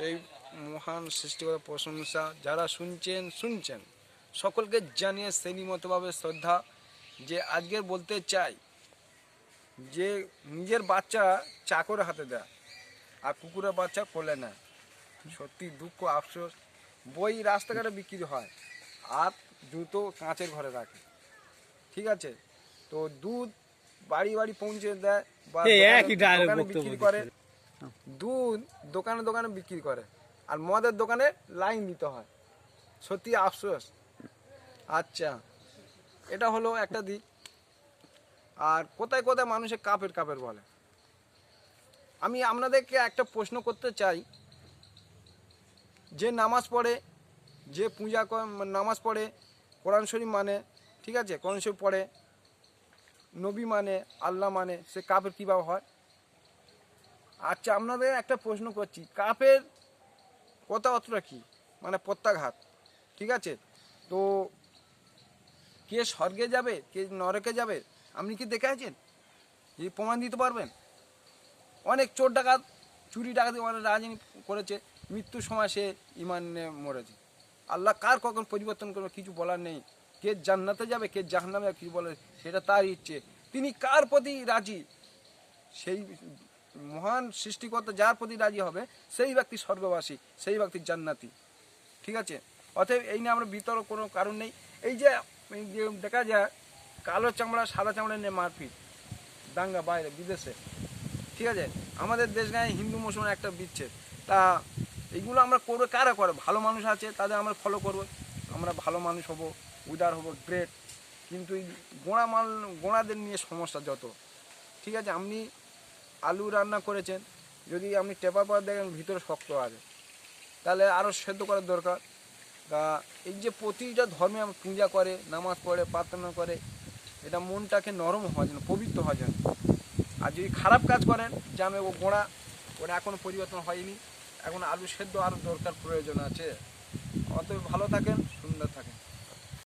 সেই মহান সৃষ্টিকর প্রশংসা যারা শুনছেন শুনছেন। সকলকে জানিয়ে শ্রেণীমতভাবে শ্রদ্ধা। যে আজকের বলতে চাই যে নিজের বাচ্চা চাকরের হাতে দেয় আর কুকুরের বাচ্চা কোলে নেয়। সত্যি দুঃখ আফসোস। বই রাস্তাঘাটে বিক্রি হয় আর জুতো কাঁচের ঘরে রাখে। ঠিক আছে? তো দুধ বাড়ি বাড়ি পৌঁছে দেয় বা বক্তব্য বিক্রি করে। দুধ দোকানে দোকানে বিক্রি করে। আর মদের দোকানে লাইন দিতে হয়। সত্যি আফসোস। আচ্ছা এটা হলো একটা দিক। আর কোথায় কোথায় মানুষে কাপের কাপের বলে? আমি আপনাদেরকে একটা প্রশ্ন করতে চাই। যে নামাজ পড়ে, যে পূজা নামাজ পড়ে, কোরআন শরীফ মানে ঠিক আছে? কোরআন শরীফ পড়ে, নবী মানে আল্লাহ মানে সে কাপের কীভাবে হয়? আচ্ছা আপনাদের একটা প্রশ্ন করছি। কাপের কথা অতটা কি? মানে প্রত্যাঘাত, ঠিক আছে? তো কে স্বর্গে যাবে, কে নরকে যাবে? আপনি কি দেখে আছেন? এই প্রমাণ দিতে পারবেন? অনেক চোর ডাকাত, চুরি ডাকাতি অনেক রাজনীতি করেছে। মৃত্যুর সময় সে ইমান মরেছে। আল্লাহ কার কখন পরিবর্তন করবে কিছু বলার নেই। কে জান্নাতে যাবে, কে জাহান্নামে কিছু বলে সেটা তার ইচ্ছে। তিনি কার প্রতি রাজি? সেই মহান সৃষ্টিকর্তা যার প্রতি রাজি হবে, সেই ব্যক্তি স্বর্গবাসী, সেই ব্যক্তি জান্নাতি। ঠিক আছে? অতএব এই নিয়ে আমরা বিতর্ক কোনো কারণ নেই। এই যে দেখা যায়, কালো চামড়া, সাদা চামড়া নিয়ে মারপিট, দাঙ্গা বাইরে, বিদেশে। ঠিক আছে? আমাদের দেশ গায়ে হিন্দু, মুসলমান একটা বিচ্ছেদ। তা এইগুলো আমরা করব কারা করে? ভালো মানুষ আছে, তাদের আমরা ফলো করব। আমরা ভালো মানুষ হব, উদার হব গ্রেট কিন্তু এই গোড়া মাল, গোড়াদের নিয়ে সমস্যা যত। ঠিক আছে? আপনি আলু রান্না করেছেন, যদি আপনি টেপা পর দেখেন ভিতরে শক্ত আছে, তাহলে আরও সেদ্ধ করার দরকার। তা এই যে প্রতিটা ধর্মে পূজা করে, নামাজ পড়ে, প্রার্থনা করে, এটা মনটাকে নরম হওয়ার জন্য, পবিত্র হওয়ার জন্য। আর যদি খারাপ কাজ করেন যে আমি ও গোড়া, ওটা এখনও পরিবর্তন হয়নি, এখন আলু সেদ্ধ আরও দরকার, প্রয়োজন আছে। অত ভালো থাকেন, সুন্দর থাকেন।